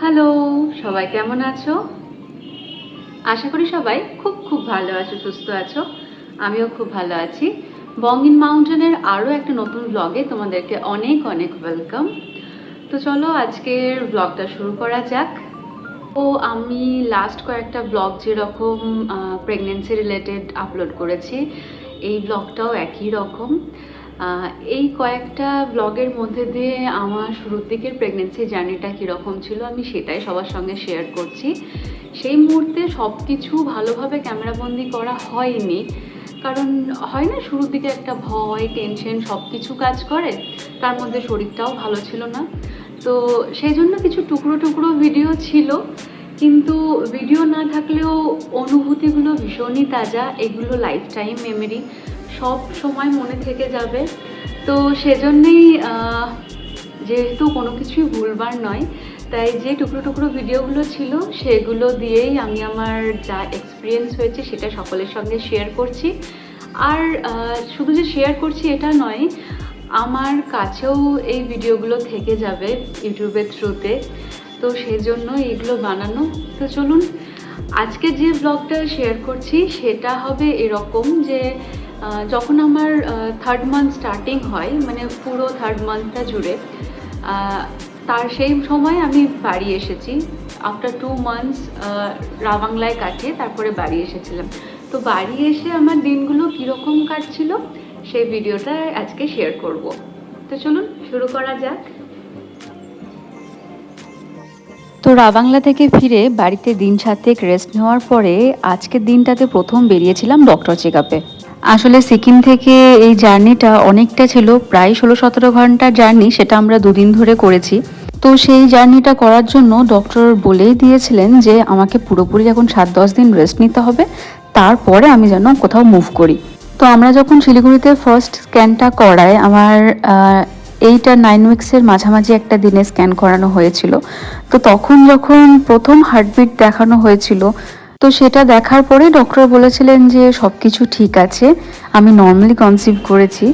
Hello সবাই কেমন আছো? আশা করি সবাই খুব খুব ভালো আছো, সুস্থ আছো। আমিও খুব ভালো আছি। বঙ্গিন মাউন্টেনের আরও একটা নতুন ব্লগে তোমাদেরকে অনেক অনেক ওয়েলকাম তো চলো আজকের ব্লগটা শুরু করা যাক। তো আমি লাস্ট কয়েকটা ব্লগ যেরকম প্রেগনেন্সি রিলেটেড আপলোড করেছি, এই ব্লগটাও একই রকম। এই কয়েকটা ব্লগের মধ্যে দিয়ে আমার শুরুর দিকের প্রেগনেন্সি জার্নিটা কীরকম ছিল আমি সেটাই সবার সঙ্গে শেয়ার করছি। সেই মুহূর্তে সব কিছু ভালোভাবে ক্যামেরাবন্দি করা হয়নি। কারণ হয় না, শুরুর দিকে একটা ভয় টেনশন সব কিছু কাজ করে, তার মধ্যে শরীরটাও ভালো ছিল না। তো সেই জন্য কিছু টুকরো টুকরো ভিডিও ছিল, কিন্তু ভিডিও না থাকলেও অনুভূতিগুলো ভীষণই তাজা, এগুলো লাইফ টাইম মেমোরি সব সময় মনে থেকে যাবে। তো সেজন্যেই যেহেতু কোনো কিছুই ভুলবার নয়, তাই যে টুকরো টুকরো ভিডিওগুলো ছিল, সেগুলো দিয়েই আমি আমার যা এক্সপিরিয়েন্স হয়েছে সেটা সকলের সঙ্গে শেয়ার করছি। আর শুধু যে শেয়ার করছি এটা নয়, আমার কাছেও এই ভিডিওগুলো থেকে যাবে ইউটিউবের থ্রুতে। তো সেই জন্য এগুলো বানানো। তো চলুন, আজকে যে ব্লগটা শেয়ার করছি, সেটা হবে এরকম যে যখন আমার থার্ড মান্থ স্টার্টিং হয় মানে পুরো থার্ড মান্থটা জুড়ে তার সেই সময় আমি বাড়ি এসেছি। আফটার টু মান্থস রাবাংলায় কাটিয়ে তারপরে বাড়ি এসেছিলাম। তো বাড়ি এসে আমার দিনগুলো কীরকম কাটছিল, সেই ভিডিওটা আজকে শেয়ার করব। তো চলুন, শুরু করা যাক। তো রাবাংলা থেকে ফিরে বাড়িতে দিন সাতেক রেস্ট নেওয়ার পরে আজকের দিনটাতে প্রথম বেরিয়েছিলাম ডক্টর চেক আপে আসলে সিকিম থেকে এই জার্নিটা অনেকটা ছিল, প্রায় ষোলো সতেরো ঘণ্টার জার্নি সেটা আমরা দুদিন ধরে করেছি। তো সেই জার্নিটা করার জন্য ডক্টর বলেই দিয়েছিলেন যে, আমাকে পুরোপুরি এখন সাত দশ দিন রেস্ট নিতে হবে, তারপরে আমি যেন কোথাও মুভ করি। তো আমরা যখন শিলিগুড়িতে ফার্স্ট স্ক্যানটা করায়, আমার এইট নাইন উইক্সের মাঝামাঝি একটা দিনে স্ক্যান করানো হয়েছিল। তো তখন যখন প্রথম হার্টবিট দেখানো হয়েছিল তো সেটা দেখার পরে ডক্টর বলেছিলেন যে সব কিছু ঠিক আছে, আমি নর্মালি কনসিভ করেছি।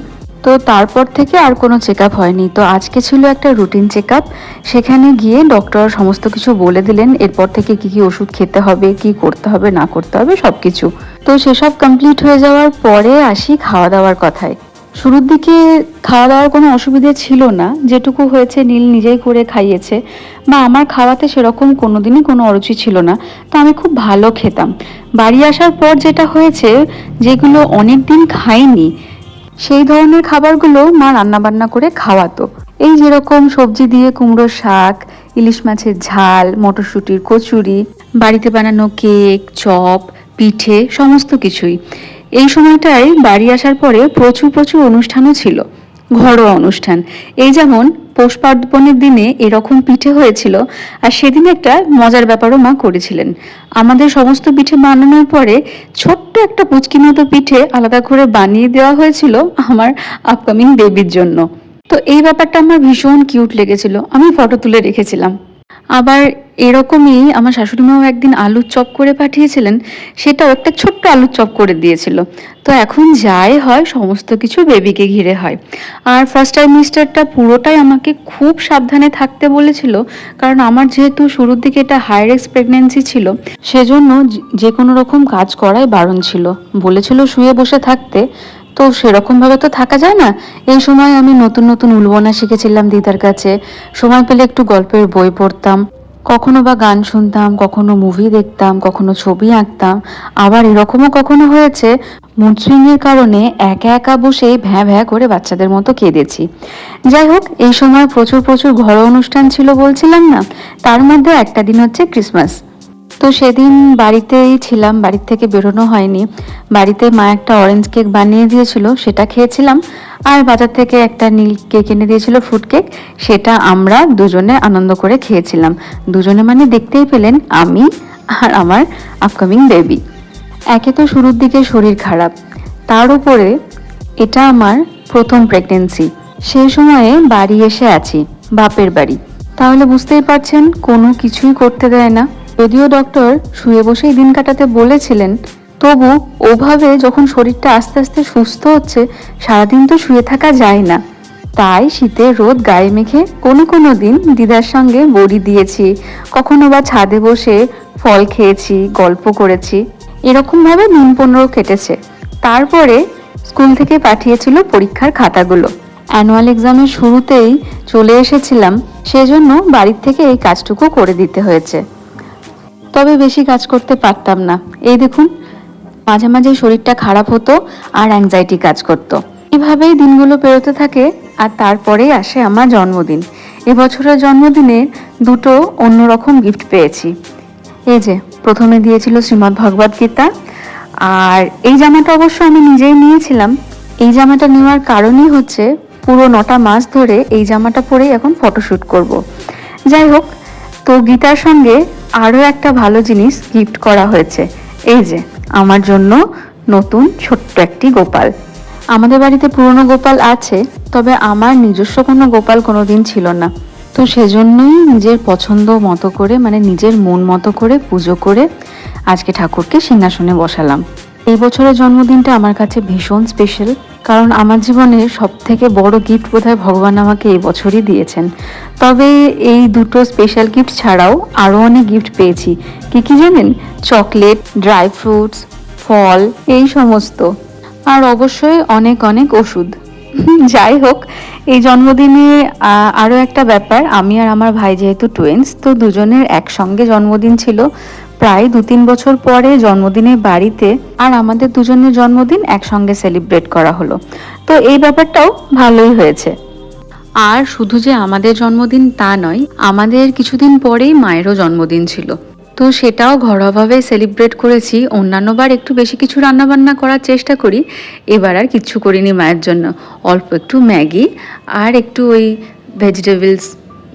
তো তারপর থেকে আর কোনো চেক আপ হয়নি। তো আজকে ছিল একটা রুটিন চেক আপ সেখানে গিয়ে ডক্টর সমস্ত কিছু বলে দিলেন, এরপর থেকে কি কি ওষুধ খেতে হবে, কি করতে হবে, না করতে হবে সব কিছু তো সেসব কমপ্লিট হয়ে যাওয়ার পরে আসি খাওয়া দাওয়ার কথায়। শুরুর দিকে খাওয়া দাওয়ার কোনো অসুবিধে ছিল না। যেটুকু হয়েছে নীল নিজেই করে খাইয়েছে। বা আমার খাওয়াতে সেরকম কোনোদিনই কোনো অরুচি ছিল না। তো আমি খুব ভালো খেতাম। বাড়ি আসার পর যেটা হয়েছে, যেগুলো অনেক দিন খাইনি, সেই ধরনের খাবারগুলো মা রান্নাবান্না করে খাওয়াতো। এই যেরকম সবজি দিয়ে কুমড়ো শাক, ইলিশ মাছের ঝাল, মটরশুঁটির কচুরি, বাড়িতে বানানো কেক, চপ, পিঠে, সমস্ত কিছুই। এই সময়টায় বাড়ি আসার পরে প্রচুর প্রচুর অনুষ্ঠানও ছিল, ঘরোয়া অনুষ্ঠান। এই যেমন পৌষ পার্বণের দিনে এরকম পিঠে হয়েছিল আর সেদিন একটা মজার ব্যাপারও মা করেছিলেন। আমাদের সমস্ত পিঠে বানানোর পরে ছোট্ট একটা পুচকি মতো পিঠে আলাদা করে বানিয়ে দেওয়া হয়েছিল আমার আপকামিং বেবির জন্য। তো এই ব্যাপারটা আমার ভীষণ কিউট লেগেছিল, আমি ফটো তুলে রেখেছিলাম। আবার এরকমই আমার শাশুড়ি মাও একদিন আলুর চপ করে পাঠিয়েছিলেন সেটাও একটা ছোট্ট আলুর চপ করে দিয়েছিল। তো এখন যাই হয়, সমস্ত কিছু বেবিকে ঘিরে হয়। আর ফার্স্ট টাইম মিস্টারটা পুরোটাই আমাকে খুব সাবধানে থাকতে বলেছিল, কারণ আমার যেহেতু শুরুর দিকে এটা হাই রিস্ক প্রেগনেন্সি ছিল, সেজন্য যে কোনো রকম কাজ করাই বারণ ছিল। বলেছিল শুয়ে বসে থাকতে তো সেরকম ভাবে তো থাকা যায় না। এই সময় আমি নতুন নতুন উলবনা শিখেছিলাম দিদার কাছে। সময় পেলে একটু গল্পের বই পড়তাম। কখনো বা গান শুনতাম, কখনো মুভি দেখতাম, কখনো ছবি আঁকতাম। আবার এরকমও কখনো হয়েছে মুড সুইংয়ের কারণে একা একা বসে ভ্যাঁ ভ্যাঁ করে বাচ্চাদের মতো কেঁদেছি। যাই হোক, এই সময় প্রচুর প্রচুর ঘরোয়া অনুষ্ঠান ছিল বলছিলাম না, তার মধ্যে একটা দিন হচ্ছে ক্রিসমাস তো সেদিন বাড়িতেই ছিলাম, বাড়ির থেকে বেরোনো হয়নি। বাড়িতে মা একটা অরেঞ্জ কেক বানিয়ে দিয়েছিল, সেটা খেয়েছিলাম। আর বাজার থেকে একটা নীল কেক এনে দিয়েছিল ফ্রুট কেক সেটা আমরা দুজনে আনন্দ করে খেয়েছিলাম। দুজনে মানে দেখতেই পেলেন আমি আর আমার আপকামিং বেবি একে তো শুরুর দিকে শরীর খারাপ। তার উপরে এটা আমার প্রথম প্রেগনেন্সি সেই সময়ে বাড়ি এসে আছি, বাপের বাড়ি। তাহলে বুঝতেই পারছেন কোনো কিছুই করতে দেয় না। যদিও ডক্টর শুয়ে বসেই দিন কাটাতে বলেছিলেন, তবু ওভাবে যখন শরীরটা আস্তে আস্তে সুস্থ হচ্ছে, সারাদিন তো শুয়ে থাকা যায় না। তাই শীতে রোদ গায়ে মেখে কোনো কোনো দিন দিদার সঙ্গে বড়ি দিয়েছি, কখনো বা ছাদে বসে ফল খেয়েছি, গল্প করেছি। এরকমভাবে দিন পনেরো কেটেছে। তারপরে স্কুল থেকে পাঠিয়েছিল পরীক্ষার খাতাগুলো। অ্যানুয়াল এক্সামের শুরুতেই চলে এসেছিলাম, সেজন্য বাড়ির থেকে এই কাজটুকু করে দিতে হয়েছে। তবে বেশি কাজ করতে পারতাম না। এই দেখুন, মাঝে মাঝে শরীরটা খারাপ হতো আর অ্যাংজাইটি কাজ করতো। এভাবেই দিনগুলো পেরোতে থাকে আর তারপরেই আসে আমার জন্মদিন। এবছরের জন্মদিনে দুটো অন্যরকম গিফট পেয়েছি। এই যে, প্রথমে দিয়েছিল শ্রীমদ্ ভগবদ গীতা আর এই জামাটা অবশ্য আমি নিজেই নিয়েছিলাম। এই জামাটা নেওয়ার কারণই হচ্ছে পুরো নটা মাস ধরে এই জামাটা পরেই এখন ফটোশ্যুট করব। যাই হোক তো গীতার সঙ্গে আরও একটা ভালো জিনিস গিফট করা হয়েছে। এই যে, আমার জন্য নতুন ছোট্ট একটি গোপাল। আমাদের বাড়িতে পুরনো গোপাল আছে, তবে আমার নিজস্ব কোনো গোপাল কোনো দিন ছিল না। তো সেজন্যই নিজের পছন্দ মতো করে মানে নিজের মন মতো করে পুজো করে আজকে ঠাকুরকে সিংহাসনে বসালাম। এই বছরের জন্মদিনটা আমার কাছে ভীষণ স্পেশাল কারণ আমার জীবনের সব থেকে বড় গিফট বোধহয় ভগবান আমাকে এই বছরই দিয়েছেন। তবে এই দুটো স্পেশাল গিফট ছাড়াও আরও অনেক গিফট পেয়েছি। কি কি জানেন? চকলেট ড্রাই ফ্রুটস ফল, এই সমস্ত। আর অবশ্যই অনেক অনেক ওষুধ। যাই হোক, এই জন্মদিনে আরও একটা ব্যাপার, আমি আর আমার ভাই যেহেতু টুয়েন্স তো দুজনের একসঙ্গে জন্মদিন ছিল। প্রায় দু তিন বছর পরে জন্মদিনে বাড়িতে আর আমাদের দুজনের জন্মদিন একসঙ্গে সেলিব্রেট করা হলো। তো এই ব্যাপারটাও ভালোই হয়েছে। আর শুধু যে আমাদের জন্মদিন তা নয়, আমাদের কিছুদিন পরেই মায়েরও জন্মদিন ছিল। তো সেটাও ঘরোয়াভাবে সেলিব্রেট করেছি। অন্যান্যবার একটু বেশি কিছু রান্নাবান্না করার চেষ্টা করি। এবার আর কিচ্ছু করিনি মায়ের জন্য। অল্প একটু ম্যাগি আর একটু ওই ভেজিটেবলস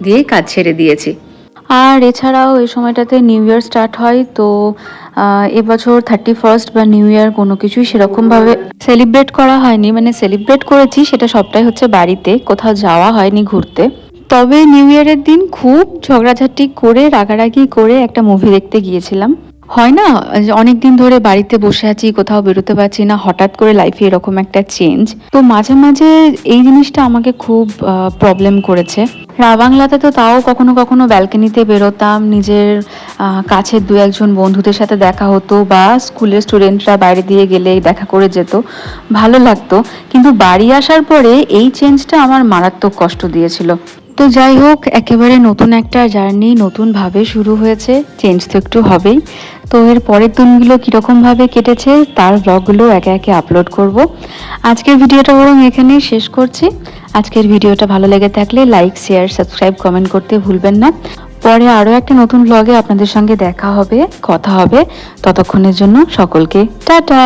দিয়ে কাজ ছেড়ে দিয়েছি। আর এছাড়াও এই সময়টাতে নিউ ইয়ার স্টার্ট হয়, তো এবছর থার্টি ফার্স্ট বা নিউ ইয়ার কোনো কিছুই সেরকমভাবে সেলিব্রেট করা হয়নি। মানে সেলিব্রেট করেছি, সেটা সবটাই হচ্ছে বাড়িতে, কোথাও যাওয়া হয়নি ঘুরতে। তবে নিউ ইয়ারের দিন খুব ঝগড়াঝাটি করে, রাগারাগি করে একটা মুভি দেখতে গিয়েছিলাম। হয় না? অনেক দিন ধরে বাড়িতে বসে আছি, কোথাও বেরোতে পারছি না, হঠাৎ করে লাইফে এরকম একটা চেঞ্জ তো মাঝে মাঝে এই জিনিসটা আমাকে খুব প্রবলেম করেছে। রা বাংলাতে তো তাও কখনো কখনো ব্যালকনিতে বেরোতাম, নিজের কাছের দু একজন বন্ধুদের সাথে দেখা হতো বা স্কুলের স্টুডেন্টরা বাইরে দিয়ে গেলে দেখা করে যেত। ভালো লাগতো। কিন্তু বাড়ি আসার পরে এই চেঞ্জটা আমার মারাত্মক কষ্ট দিয়েছিল। তো যাই হোক, একেবারে নতুন একটা জার্নি নতুনভাবে শুরু হয়েছে। চেঞ্জ তো একটু হবেই। তো এর পরের দিনগুলো কীরকমভাবে কেটেছে, তার ব্লগগুলো একে একে আপলোড করব। আজকের ভিডিওটা বরং এখানেই শেষ করছি। আজকের ভিডিওটা ভালো লেগে থাকলে লাইক শেয়ার সাবস্ক্রাইব কমেন্ট করতে ভুলবেন না। পরে আরও একটা নতুন ব্লগে আপনাদের সঙ্গে দেখা হবে, কথা হবে। ততক্ষণের জন্য সকলকে টাটা!